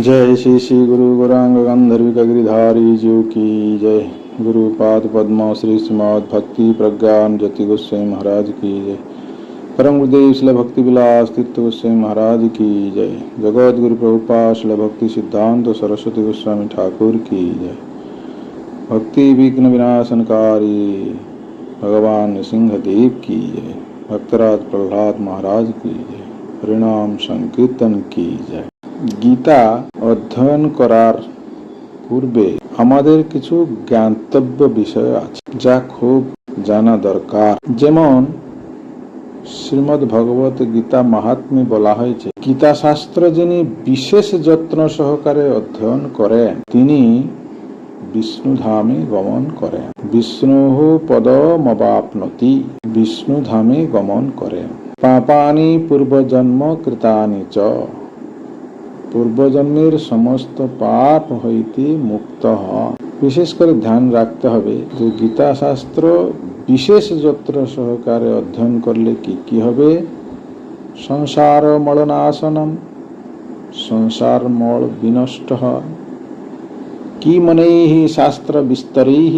जय श्री श्री गुरु गौरांग गंधर्विक गिरिधारी जीव की जय। गुरु पाद पद्म श्री श्रीमद भक्ति प्रज्ञान ज्योति गोस्वामी महाराज की जय। परम गुरुदेव शिल भक्ति विलास तीर्थ गोस्वामी महाराज की जय। जगत गुरु प्रभुपा शिल भक्ति सिद्धांत सरस्वती गोस्वामी ठाकुर की जय। भक्ति विघ्न विनाशनकारी भगवान सिंह देव की जय। भक्तराज प्रहलाद महाराज की जय। हरिनाम संकीर्तन की जय। গীতা অধ্যয়ন করার পূর্বে আমাদের কিছু জ্ঞাতব্য বিষয় আছে, যা খুব জানা দরকার। যেমন শ্রীমদ ভগবত গীতা মাহাত্মে বলা হয়েছে গীতা শাস্ত্র যিনি বিশেষ যত্ন সহকারে অধ্যয়ন করেন, তিনি বিষ্ণু ধামে গমন করেন। বিষ্ণু পদ পদমবাপনতি বিষ্ণু ধামে গমন করেন। পাপানি পূর্বজন্ম কৃতানি চ। পূর্বজন্মের সমস্ত পাপ হইতে মুক্ত হন বিশেষ করে ধ্যান রাখতে হবে। যে গীতা শাস্ত্র বিশেষ যত্র সহকারে অধ্যয়ন করলে কি কি হবে? সংসার মলনাশনম সংসার মল বিনষ্ট কি মনেই শাস্ত্র বিস্তরেই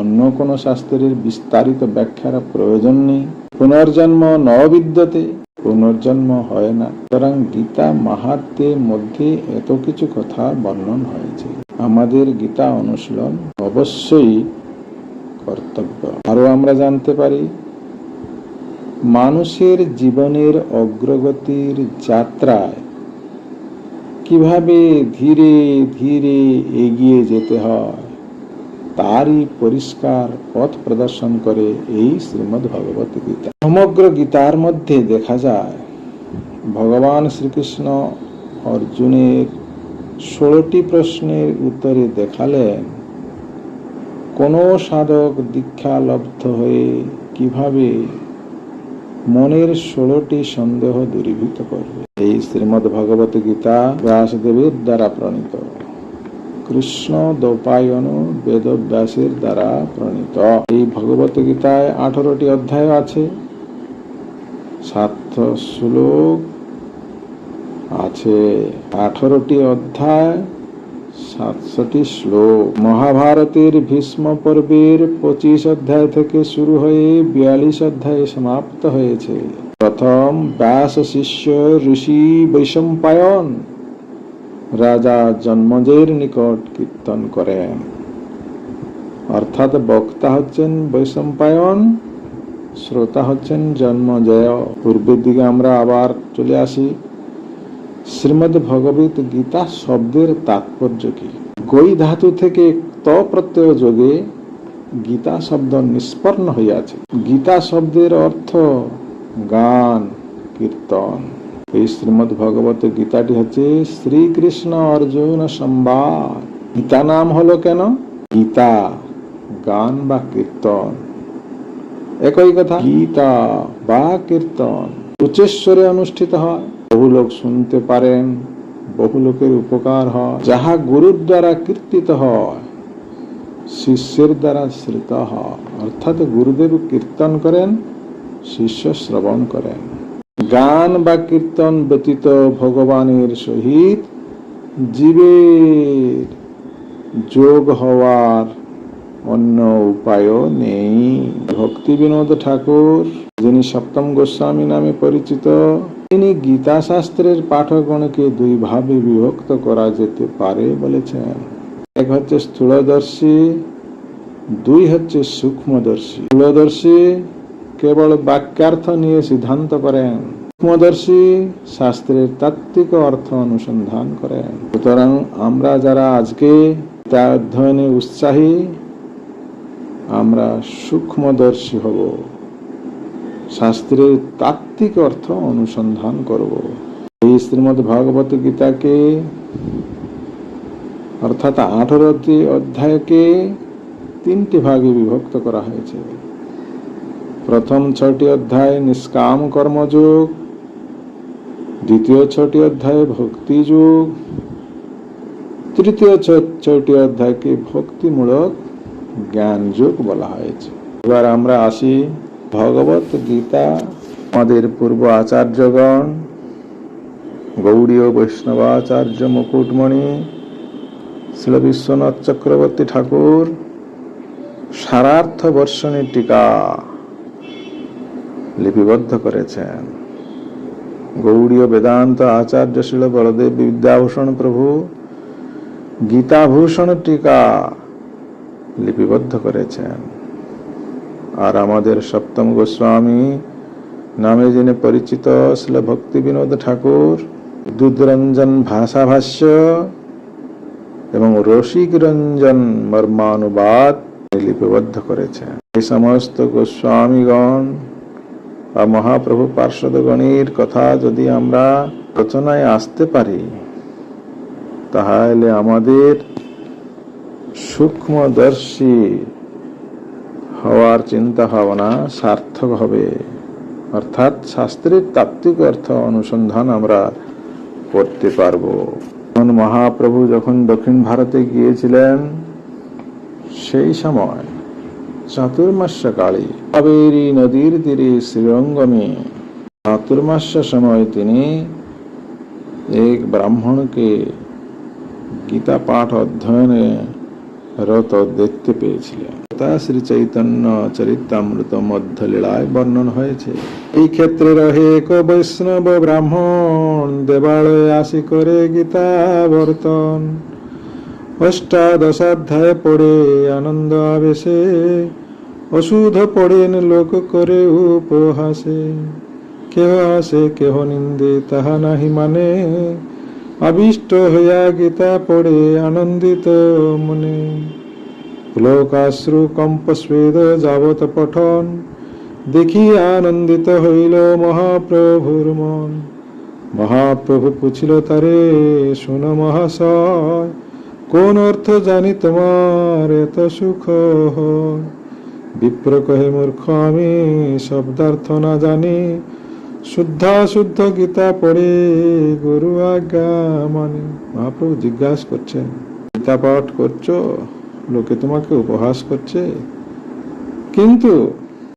অন্য কোনো শাস্ত্রের বিস্তারিত ব্যাখ্যার প্রয়োজন নেই। পুনর্জন্ম ন বিদ্যতে পুনর্জন্ম হয় না। সুতরাং গীতা মাহাত্মের মধ্যে এত কিছু কথা বর্ণন হয়েছে। আমাদের গীতা অনুশীলন অবশ্যই কর্তব্য। আরও আমরা জানতে পারি, মানুষের জীবনের অগ্রগতির যাত্রায় কীভাবে ধীরে ধীরে এগিয়ে যেতে হয়? তারই পরিষ্কার পথ প্রদর্শন করে এই শ্রীমদ ভগবত গীতা। সমগ্র গীতার মধ্যে দেখা যায়, ভগবান শ্রীকৃষ্ণ অর্জুনের ষোলোটি প্রশ্নের উত্তরে দেখালেন, কোন সাধক দীক্ষা লব্ধ হয়ে কীভাবে মনের ষোলোটি সন্দেহ দূরীভূত করবে? এই শ্রীমদ ভগবত গীতা ব্যাসদেবের দ্বারা প্রণীত। কৃষ্ণ দৌপায়ন বেদব্যাসের দ্বারা প্রণীত। এই ভগবত গীতায় আঠারোটি অধ্যায় আছে। সাত শ্লোক আছে। আঠারোটি অধ্যায় সাতশোটি শ্লোক। মহাভারতের ভীষ্ম পর্বের পঁচিশ অধ্যায় থেকে শুরু হয়ে বিয়াল্লিশ অধ্যায়ে সমাপ্ত হয়েছে। প্রথম ব্যাস শিষ্য ঋষি বৈশম্পায়ন রাজা জন্মজের নিকট কীর্তন করেন অর্থাৎ বক্তা হচ্ছেন বৈশম্পায়ন, শ্রোতা হচ্ছেন জন্মজয়। পূর্বের দিকে আমরা আবার চলে আসি। শ্রীমদ ভগবত গীতা শব্দের তাৎপর্য কি? গই ধাতু থেকে ত প্রত্যয় যোগে গীতা শব্দ নিষ্পন্ন হইয়াছে। গীতা শব্দের অর্থ গান, কীর্তন। এই শ্রীমদ ভগবত গীতাটি হচ্ছে শ্রীকৃষ্ণ অর্জুন সম্বাদ। গীতা নাম হলো কেন? গীতা, গান বা কীর্তন। একই কথা, গীতা বা কীর্তন উচ্চেশ্বরে অনুষ্ঠিত হয়। বহু লোক শুনতে পারেন, বহু লোকের উপকার হয়। যাহা গুরুর দ্বারা কীর্তিত হয়, শিষ্যের দ্বারা শ্রিত হয়। অর্থাৎ গুরুদেব কীর্তন করেন, শিষ্য শ্রবণ করেন। গান বা কীর্তন ব্যতীত ভগবানের সহিত জীবের যোগ হওয়ার অন্য উপায়ও নেই। ভক্তি বিনোদ ঠাকুর, যিনি সপ্তম গোস্বামী নামে পরিচিত, তিনি গীতা শাস্ত্রের পাঠগণকে দুই ভাবে বিভক্ত করা যেতে পারে বলেছেন। এক হচ্ছে স্থূলদর্শী, দুই হচ্ছে সূক্ষ্মদর্শী। স্থূলদর্শী কেবল বাক্যার্থ নিয়ে সিদ্ধান্ত করেন। সূক্ষ্মদর্শী শাস্ত্রের তাত্ত্বিক অর্থ অনুসন্ধান করেন। সুতরাং আমরা যারা আজকে তা অধ্যয়নে উৎসাহী, আমরা সূক্ষ্মদর্শী হব। শাস্ত্রের তাত্ত্বিক অর্থ অনুসন্ধান করব। এই শ্রীমদ ভাগবত গীতাকে, অর্থাৎ আঠারোটি অধ্যায়কে তিনটি ভাগে বিভক্ত করা হয়েছে। প্রথম ছটি অধ্যায় নিষ্কাম কর্মযোগ দ্বিতীয় ছটি অধ্যায় ভক্তি যুগ। তৃতীয় ছয়টি অধ্যায়কে ভক্তিমূলক জ্ঞান যুগ বলা হয়েছে। এবার আমরা আসি ভগবত গীতা, আমাদের পূর্ব আচার্যগণ, গৌড়ীয় বৈষ্ণবাচার্য মুকুটমণি শিল বিশ্বনাথ চক্রবর্তী ঠাকুর, সারার্থ বর্ষণী টিকা লিপিবদ্ধ করেছেন। গৌড়ীয় বেদান্ত আচার্য শিল বলদেব বিদ্যাভূষণ প্রভু গীতাভূষণ টিকা লিপিবদ্ধ করেছেন। আর আমাদের সপ্তম গোস্বামী নামে যিনি পরিচিত শিল ভক্তি বিনোদ ঠাকুর, দুধরঞ্জন ভাষাভাষ্য এবং রসিক রঞ্জন মর্মানুবাদ লিপিবদ্ধ করেছেন। এই সমস্ত গোস্বামীগণ মহাপ্রভু পার্শ্বদগণীর কথা যদি আমরা রচনায় আসতে পারি, তাহলে আমাদের সূক্ষ্মদর্শী হওয়ার চিন্তা ভাবনা সার্থক হবে। অর্থাৎ শাস্ত্রের তাত্ত্বিক অর্থ অনুসন্ধান আমরা করতে পারব। মহাপ্রভু যখন দক্ষিণ ভারতে গিয়েছিলেন, সেই সময় চাতুর্মাস্য কালী কাবেরী নদীর তীরে শ্রীরঙ্গমে চাতুর্মাস্য সময় তিনি এক ব্রাহ্মণকে গীতা পাঠ অধ্যয়নে রত দেখতে পেয়েছিলেন। তা শ্রী চৈতন্য চরিতামৃত মধ্য লীলায় বর্ণন হয়েছে। এই ক্ষেত্রে রহে এক বৈষ্ণব ব্রাহ্মণ, দেবালয়ে আসি করে গীতা বর্তন। অষ্টাদশাধ্যায় পড়ে আনন্দ আবেশে অশুধ পড়েন লোক করে উপহাসে কেহ আসে কেহ নিন্দে তাহা নাহি মানে আবিষ্ট হইয়া গীতা পড়ে আনন্দিত মনে লোকাশ্রু কম্প স্বেদ যাবত পঠন দেখি আনন্দিত হইল মহাপ্রভুর মন মহাপ্রভু পুছিল তারে শুন মহাশয় কোন অর্থ জানি তোমার? এত সুখ বিপ্র কহে, মূর্খ, আমি শব্দার্থ না জানি। শুদ্ধা শুদ্ধ গীতা পড়ে গুরু আজ্ঞা মানে। মহাপ্রভু জিজ্ঞাসা করছেন, গীতা পাঠ করছ? লোকে তোমাকে উপহাস করছে? কিন্তু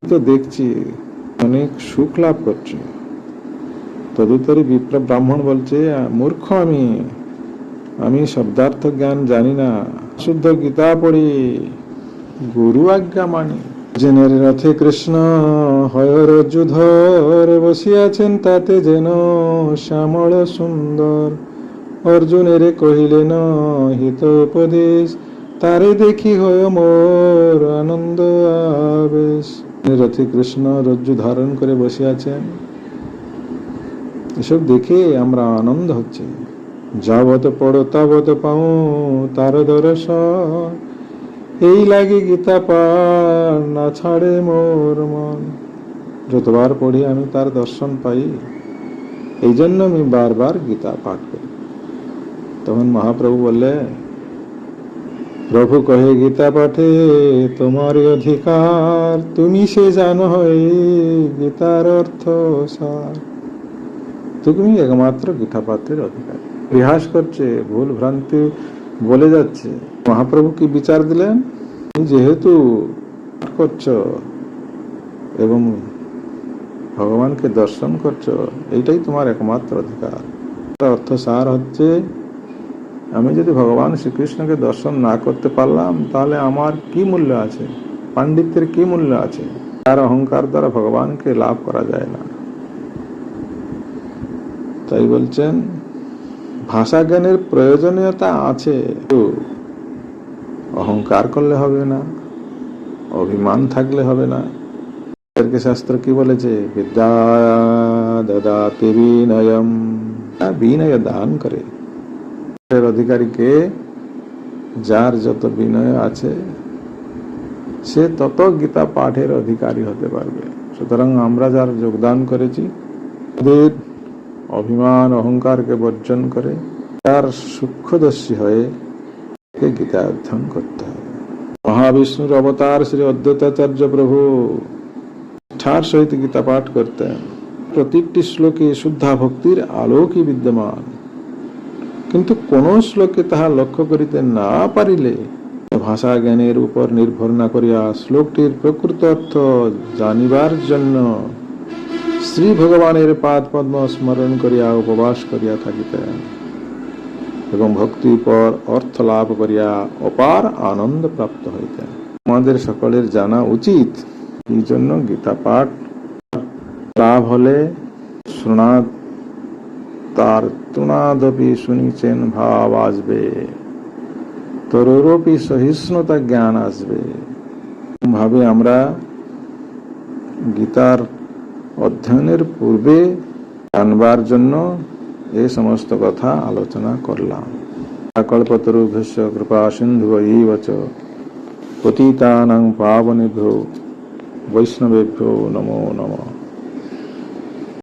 তো দেখছি অনেক সুখ লাভ করছে। তদুত্তরে বিপ্র ব্রাহ্মণ বলছে, মূর্খ আমি আমি শব্দার্থ জ্ঞান জানি না। শুদ্ধ গীতা পড়ি, গুরু আজ্ঞা মানি। জেনের রথে কৃষ্ণ, হয় রজ্জুধর বসিয়াছেন তাতে যেন শ্যামল সুন্দর। অর্জুনের কহিলেন, হিত উপদেশ, তারে দেখি হয় মোর আনন্দ আবেশ। রথে কৃষ্ণ রজ্জু ধারণ করে বসে আছেন এসব দেখে আমরা আনন্দ হচ্ছে। যাবত পড়ো তাবত পাও, তার দর্শন। এই লাগে গীতা পাঠ না ছাড়ে মোর মন। যতবার পড়ি আমি তার দর্শন পাই। এই জন্য আমি বারবার গীতা পাঠ করি। তখন মহাপ্রভু বললে, প্রভু কহে গীতা পাঠে তোমার অধিকার, তুমি সে জানো হয় গীতার অর্থ সার। তুমি একমাত্র গীতা পাঠের অধিকার। রিহাস করছে, ভুল ভ্রান্তি বলে যাচ্ছে। মহাপ্রভু কি বিচার দিলেন? যেহেতু করছ এবং ভগবানকে দর্শন করছ, এইটাই তোমার একমাত্র অধিকার। অর্থ সার হচ্ছে, আমি যদি ভগবান শ্রীকৃষ্ণকে দর্শন না করতে পারলাম, তাহলে আমার কি মূল্য আছে? পাণ্ডিত্যের কি মূল্য আছে? তার অহংকার দ্বারা ভগবানকে লাভ করা যায় না। তাই বলছেন ভাষা জ্ঞানের প্রয়োজনীয়তা আছে। অহংকার করলে হবে না, অভিমান থাকলে হবে না। এদেরকে শাস্ত্র কি বলেছে? বিদ্যা দদাতে বিনয়ম বিনয় দান করে। অধিকারীকে যার যত বিনয় আছে, সে তত গীতা পাঠের অধিকারী হতে পারবে। সুতরাং আমরা যার যোগদান করেছি অভিমান, অহংকারকে বর্জন করে তার সূক্ষ্মদর্শী হয়ে গীতা অধ্যয়ন করতে হবে। মহাবিষ্ণুর অবতার শ্রী অদ্বৈতাচার্য প্রভু ঠার সহিত গীতা পাঠ করতেন। প্রত্যেকটি শ্লোকে শুদ্ধা ভক্তির আলোকই বিদ্যমান। কিন্তু কোন শ্লোকে তাহা লক্ষ্য করিতে না পারিলে ভাষা জ্ঞানের উপর নির্ভর না করিয়া শ্লোকটির প্রকৃত অর্থ জানিবার জন্য শ্রী ভগবানের পাদ পদ্ম স্মরণ করিয়া উপবাস করিয়া থাকিতেন এবং ভক্তির পর অর্থ লাভ করিয়া অপার আনন্দ প্রাপ্ত হইতেন আমাদের সকলের জানা উচিত এই জন্য গীতা পাঠ লাভ হলে শোনা তার তুণাদপি শুনিছেন ভাব আসবে, তরুরপি সহিষ্ণুতা জ্ঞান আসবে। ভাবে আমরা গীতার অধ্যয়নের পূর্বে জানবার জন্য এ সমস্ত কথা আলোচনা করলাম। কল্পতরুভ্যস্য কৃপা সিন্ধু ইবচ পতিতানাং পাবনেভ্য বৈষ্ণবেভ্যো নমো নমঃ।